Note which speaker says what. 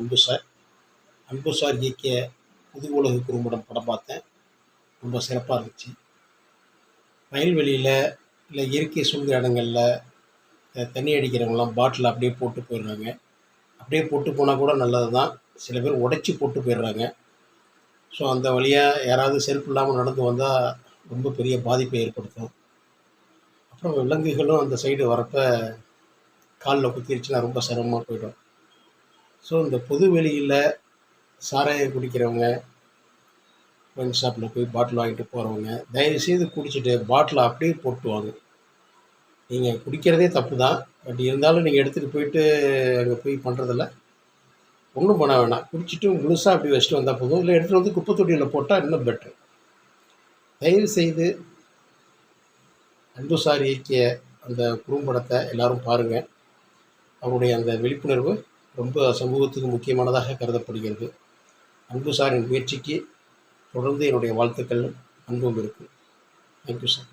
Speaker 1: அன்பு சார். அன்பு சார் இயக்கிய புது உலக குறும்படம் படம் பார்த்தேன். ரொம்ப சிறப்பாக இருந்துச்சு. வயல்வெளியில் இல்லை இயற்கை சூழ்ந்த இடங்களில் தண்ணி அடிக்கிறவங்களாம் பாட்டில் அப்படியே போட்டு போயிடுறாங்க. அப்படியே போட்டு போனால் கூட நல்லது தான் சில பேர் உடைச்சி போட்டு போயிடுறாங்க. ஸோ அந்த வழியாக யாராவது செருப்பு இல்லாமல் நடந்து வந்தால் ரொம்ப பெரிய பாதிப்பை ஏற்படுத்தும். அப்புறம் விலங்குகளும் அந்த சைடு வரப்போ காலில் குத்திருச்சுன்னா ரொம்ப சிரமமாக போயிடும். ஸோ இந்த பொது வெளியில் சாராயம் குடிக்கிறவங்க ஒயின் ஷாப்பில் போய் பாட்டில் வாங்கிட்டு போகிறவங்க தயவுசெய்து குடிச்சிட்டு பாட்டிலை அப்படியே போட்டுவாங்க நீங்கள் குடிக்கிறதே தப்பு தான். பட் இருந்தாலும் நீங்கள் எடுத்துகிட்டு போயிட்டு அங்கே போய் பண்ணுறதில்ல ஒன்றும் பண்ண வேணாம். குடிச்சிட்டு முழுசாக அப்படி வச்சுட்டு வந்தால் போதும். இல்லை எடுத்துகிட்டு வந்து குப்பை தொட்டியில் போட்டால் இன்னும் பெட்ரு தயவு செய்து அன்பு இயக்கிய அந்த குறும்படத்தை எல்லோரும் பாருங்கள் அவருடைய அந்த விழிப்புணர்வு ரொம்ப சமூகத்துக்கு முக்கியமானதாக கருதப்படுகிறது. அன்பு சாரின் முயற்சிக்கு தொடர்ந்து என்னுடைய வாழ்த்துக்கள் அன்பும் இருக்குது தேங்க்யூ சார்